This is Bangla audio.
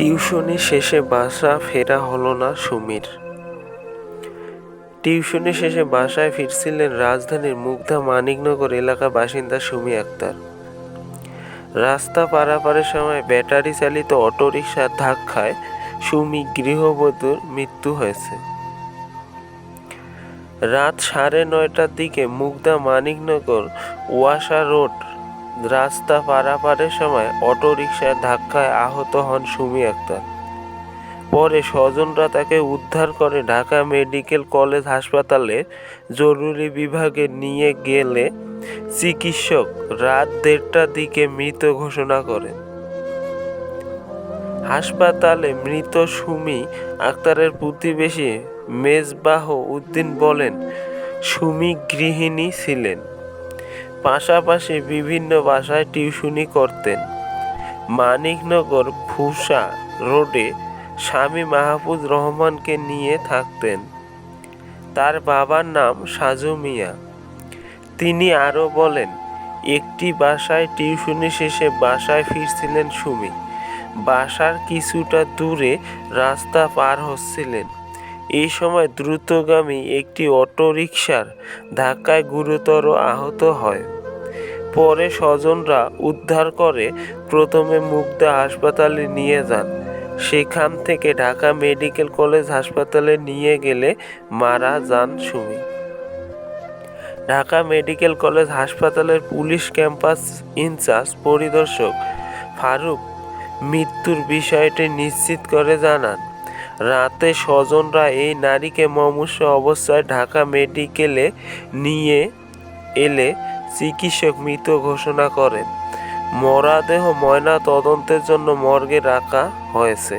টিউশনি শেষে বাসা ফেরা হলো না সুমির। টিউশনি শেষে বাসায় ফিরছিলেন রাজধানীর মুগধা মানিকনগর এলাকার বাসিন্দা সুমি আক্তার। রাস্তা পারাপারের সময় ব্যাটারি চালিত অটোরিকশার ধাক্কায় সুমি গৃহবধূর মৃত্যু হয়েছে। রাত সাড়ে নয়টার দিকে মুগদা মানিকনগর ওয়াসা রোড রাস্তা পারাপারের সময় অটোরিকশার ধাক্কায় আহত হন সুমি আক্তার। পরে স্বজনরা তাকে উদ্ধার করে ঢাকা মেডিকেল কলেজ হাসপাতালে জরুরি বিভাগে নিয়ে গেলে চিকিৎসক রাত দেড়টার দিকে মৃত ঘোষণা করেন। হাসপাতালে মৃত সুমি আক্তারের প্রতিবেশী মেজবাহ উদ্দিন বলেন, সুমি গৃহিণী ছিলেন। পাশাপাশি বিভিন্ন বাসায় টিউশনি করতেন। মানিকনগর ফুসা রোডে স্বামী মাহফুজ রহমানকে নিয়ে থাকতেন। তার বাবার নাম সাজু মিয়া। তিনি আরও বলেন, একটি বাসায় টিউশনি শেষে বাসায় ফিরছিলেন সুমি। বাসার কিছুটা দূরে রাস্তা পার হচ্ছিলেন। এই সময় দ্রুতগামী একটি অটোরিকশার ধাক্কায় গুরুতর আহত হয়। পরে স্বজনরা উদ্ধার করে প্রথমে মুগদা হাসপাতালে নিয়ে যান। সেখান থেকে ঢাকা মেডিকেল কলেজ হাসপাতালে নিয়ে গেলে মারা যান সুমি। ঢাকা মেডিকেল কলেজ হাসপাতালের পুলিশ ক্যাম্পাস ইনচার্জ পরিদর্শক ফারুক মৃত্যুর বিষয়টি নিশ্চিত করে জানান। রাতে স্বজনরা এই নারীকে মমুষ অবস্থায় ঢাকা মেডিকেলে নিয়ে এলে চিকিৎসক মৃত ঘোষণা করেন। মরাদেহ ময়না তদন্তের জন্য মর্গে রাখা হয়েছে।